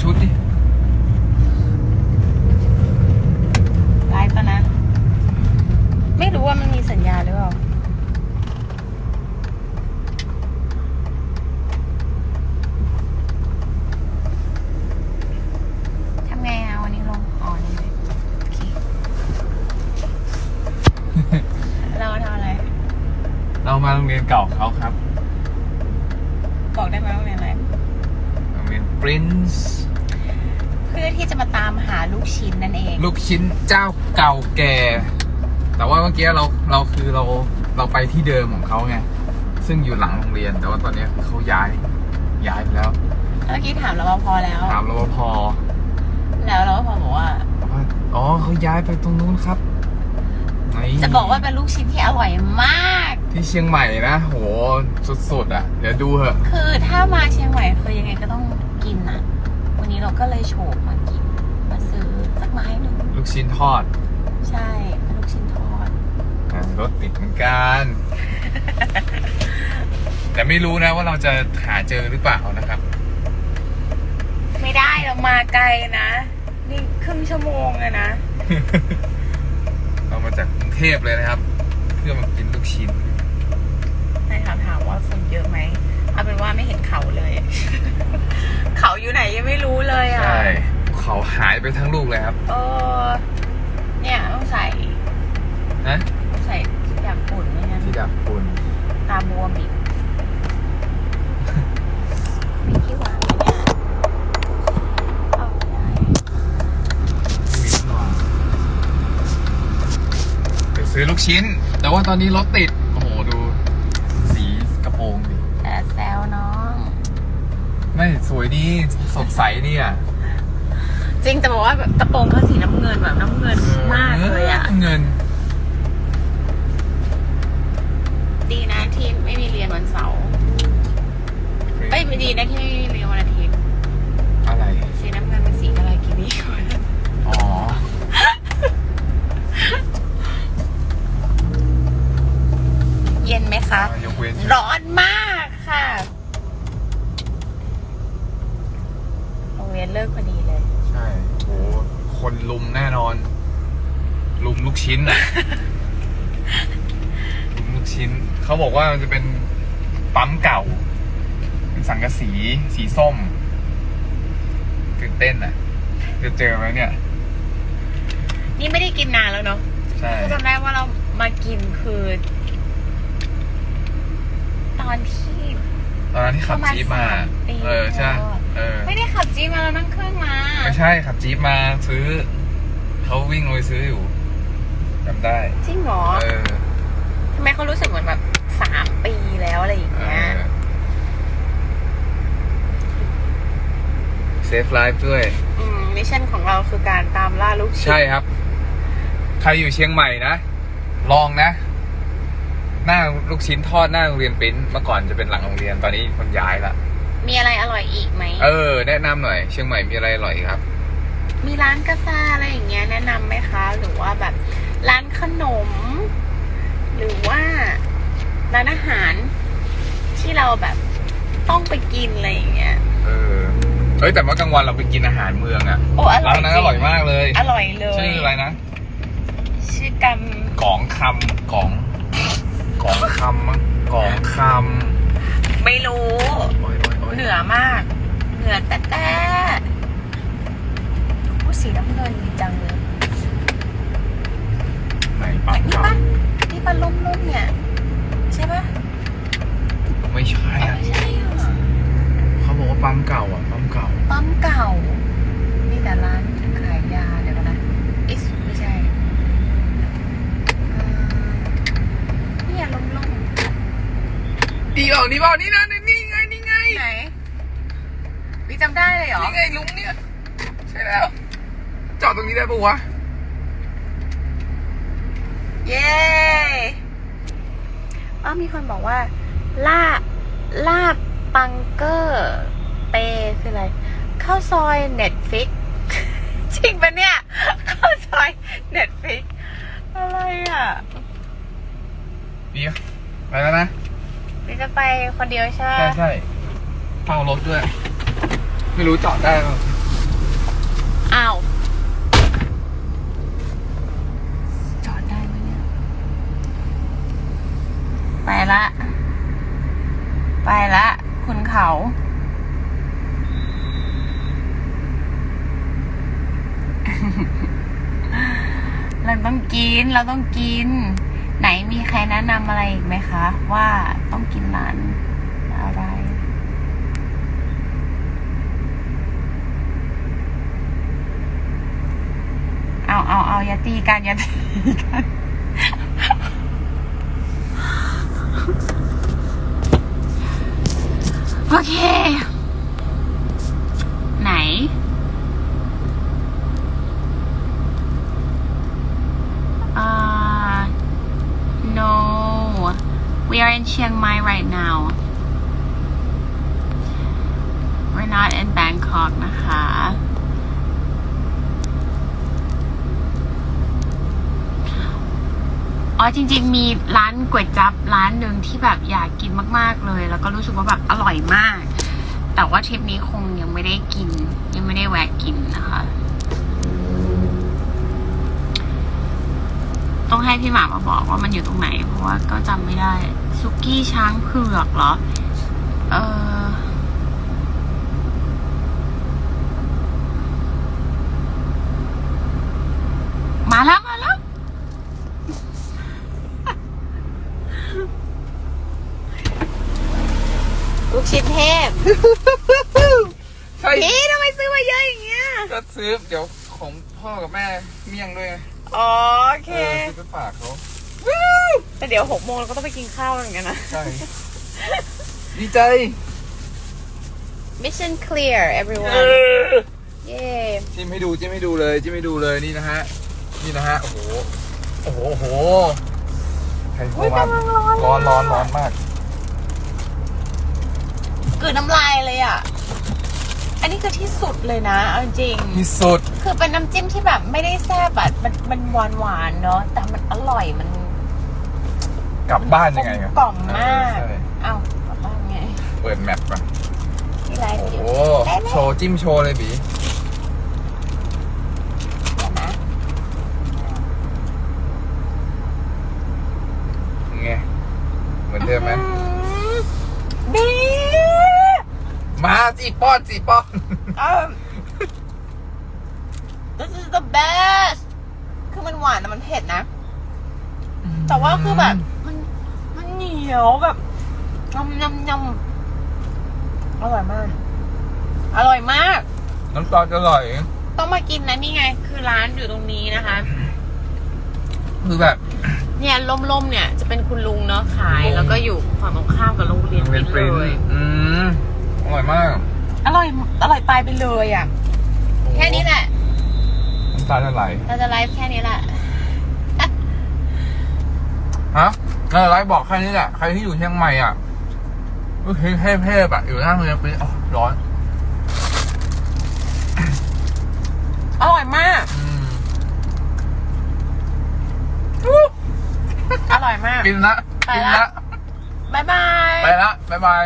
ชุดดิไลฟ์ปะนะ ไม่รู้ว่ามันมีสัญญาหรือเปล่า ทำไงเอาวันนี้ลงอ่อนเลยโอเค เราทำอะไร เรามาโรงเรียนเก่าเขาครับ บอกได้ไหมว่าเรียนอะไร โรงเรียน Prince อที่จะมาตามหาลูกชิ้นนั่นเอง ลูกชิ้นเจ้าเก่าแก่ แต่ว่าเมื่อกี้เราเราคือเราเราไปที่เดิมของเขาไง ซึ่งอยู่หลังโรงเรียน แต่ว่าตอนนี้เขาย้ายย้ายไปแล้ว เมื่อกี้ถามรปภแล้ว ถามรปภแล้วรปภบอกว่าว่าอ๋อเขาย้ายไปตรงนู้นครับไหนจะบอกว่าเป็นลูกชิ้นที่อร่อยมาก ที่เชียงใหม่นะโหสุดๆอะ เดี๋ยวดูเหอะ คือถ้ามาเชียงใหม่คือยังไงก็ต้องกินอะวั นนี้เราก็เลยโฉบมากินมาซื้อสักไม้หนึ่งลูกชิ้นทอดใช่เป็นลูกชิ้นทอดอะรถติดเหมือนกัน แต่ไม่รู้นะว่าเราจะหาเจอหรือเปล่านะครับ ไม่ได้เรามาไกลนะ นี่ครึ่งชั่วโมงเลยนะ เรามาจากกรุงเทพเลยนะครับ เพื่อมากินลูกชิ้นนายถามถามว่าคนเยอะไหมเอาเป็นว่าไม่เห็นเขาเลยเขาอยู่ หายไปทั้งลูกเลยครับเออเนี่ยต้องใส่นะใส่อย่างฝุ่นไม่งั้นที่ดับฝุ่นตาบวมอีกมีที่วางไหมเนี่ยเอาได้นิดหน่อยไปซื้อลูกชิ้น แต่ว่าตอนนี้รถติด โอ้โห ดู สีกระโปรงดิแต่แซวน้อง ไม่สวยดีสดใสดีอะ จริงแต่บอกว่าแบบกระโปรงเขาสีน้ำเงินแบบน้ำเงินมากเลยอะ เงิน ดีนะที่ไม่มีเรียนวันเสาร์เอ้ยไม่ดีนะที่ไม่มีเรียนวันอาทิตย์อะไร สีน้ำเงินเป็นสีอะไรกินนี่ก่อนอ๋อ เย็นไหมคะ ยกเว้น ร้อนมากค่ะ โรงเรียนเลิกพอดีเลยใช่โหคนลุมแน่นอน ลุมลูกชิ้นอะลุมลูกชิ้น เขาบอกว่ามันจะเป็นปั๊มเก่า เป็นสังกะสี สีส้มตื่นเต้นอะจะเจอไหมเนี่ย นี่ไม่ได้กินนานแล้วเนาะใช่คือจำได้ว่าเรามากินคือ ตอนที่ ตอนนั้นที่ขับจี๊ปมาประมาณสามปีเออใช่แล้วอะ เออไม่ได้ขับจีปมาแล้วนั่งเครื่องมา ไม่ใช่ขับจี๊ปมาซื้อเขาวิ่งลงไปซื้ออยู่จำได้ จริงเหรอเออทำไมเขารู้สึกเหมือนแบบสามปีแล้วอะไรอย่างเอเงี้ยอเซฟไลฟ์ด้วย อืมมิชชั่นของเราคือการตามล่าลูกชิ้นใช่ครับ ใครอยู่เชียงใหม่นะ ลองนะ หน้าลูกชิ้นทอดหน้าโรงเรียนปริ้นเมื่อก่อนจะเป็นหลังโรงเรียนตอนนี้คนย้ายละ มีอะไรอร่อยอีกไหม เออ แนะนำหน่อย เชียงใหม่มีอะไรอร่อยครับ มีร้านกาแฟอะไรอย่างเงี้ยแนะนำไหมคะ หรือว่าแบบร้านขนม หรือว่าร้านอาหารที่เราแบบต้องไปกินอะไรอย่างเงี้ย เออ เฮ้ยแต่เมื่อกลางวันเราไปกินอาหารเมืองอะโอ้อร่อยร้านนั้นจอร่อยมากเลย อร่อยเลยชื่ออะไรนะชื่อกกองคำกองกองคำมั้งกองคำไม่รู้ำโอ้ยโอ้ยโอ้ย เหนือมาก เหนือแต่แต่ผู้สีน้ำเงินดีจังเลยไหนปั๊มนี่เก่าปะนี่ปะลุ่มๆเนี่ย ใช่ปะไม่ใช่เอออะไม่ใช่อะเขาบอกว่าปั๊มเก่าอะปั๊มเก่า ปั๊มเก่า มีแต่ร้านขายยาเดี๋ยวก่อนนะอิสไม่ใช่เอ่อเนี่ยลมดีเปล่านี่เปล่านี่นะนี่ไงนี่ไงๆไหนพี่จำได้เลยเหรอ นี่ไงลุงเนี่ย ใช่แล้ว จอดตรงนี้ได้ปะวะ เย้อ้าวมีคนบอกว่า ลาบลาบปังเกอร์ เปคืออะไร ข้าวซอยเน็ตฟิกจริงปะเนี่ย ข้าวซอยเน็ตฟิกอะไรอะดีอะไปแล้วนะนี่จะไปคนเดียวใช่ไหมใช่ใช่เฝ้ารถด้วย ไม่รู้จอดได้เปล่าอ้าวจอดได้ไหมเนี่ย ไปละ ไปละคุณเขา เราต้องกินเราต้องกิน ไหนมีใครแนะนำอะไรอีกไหมคะ ว่าต้องกินร้านอะไร เอาเอาเอาอย่า ตีกันอย่าตีกันโอเค ไหน อ่า no we are in Chiang Mai right now we're not in Bangkok นะคะ อ๋อจริง ๆ มีร้านก๋วยจั๊บร้านหนึ่งที่แบบอยากกินมากๆเลย แล้วก็รู้สึกว่าแบบอร่อยมาก แต่ว่าทริปนี้คงยังไม่ได้กิน ยังไม่ได้แวะกินนะคะ ต้องให้พี่หมามาบอกว่ามันอยู่ตรงไหน เพราะว่าก็จำไม่ได้ ซุกี้ช้างเผือกเหรอ เออ มาแล้วมาแล้ว ลูกชิ้นเทพใช่พี่ทำไมซื้อมาเยอะอย่างเงี้ย ก็ซื้อเดี๋ยวของพ่อกับแม่เมี่ยงด้วยไงอ๋อโอเค เออซื้อไปฝากเขาแต่เดี๋ยวหกโมงเราก็ต้องไปกินข้าวเหมือนกันนะ ใช่ ดีใจ Mission clear เอ everyone อเย้จิ้มให้ดูจิ้มให้ดูเลยจิ้มให้ดูเลยนี่นะฮะนี่นะฮะโอ้โหโอ้โหโอ้โหใครโทรมาร้อนร้อนร้อนมาก กลืนน้ำลายเลยอะ อันนี้คือที่สุดเลยนะเอาจริง ที่สุด คือเป็นน้ำจิ้มที่แบบไม่ได้แซ่บอะมันมันหวานหวานๆเนาะแต่มันอร่อยมันกลับบ้านยังไงครับกล่อมมากเออใช่เอ้ากลับบ้านไงเปิดแมปก่อนที่ไลฟ์โอ้อโหยู่ได้ไหมโชว์จิ้มโชว์เลยบี เดี๋ยวนะ ไง เหมือนเดิมไหม บี มาสิ ป้อนสิป้อนเอิ่ม this is the best คือมันหวานแต่มันเผ็ดนะ แต่ว่าคือแบบ มันมันเหนียวแบบยำยำยำอร่อยมาก อร่อยมาก น้ำซอสอร่อย ต้องมากินนะนี่ไง คือร้านอยู่ตรงนี้นะคะ คือแบบ เนี่ยล่มๆเนี่ย จะเป็นคุณลุงเนาะขายลุงแล้วก็อยู่ฝั่งตรงข้ามกับโรงเรียนเรียนปเลริ้นยอืมอร่อยมาก อร่อย อร่อยตายไปเลยอะ แค่นี้แหละน้ำตาจะไหลเราจะไลฟ์แค่นี้แหละ ฮะแล้วไลฟ์บอกแค่นี้แหละ ใครที่อยู่เชียงใหม่อะก็คือเทพๆอะอยู่หน้าโรงเรียนปริ้นอ๋อร้อนอร่อยมาก อืมอร่อยมาก กินละไปกินละ ละบ๊ายบาย ไปละบ๊ายบาย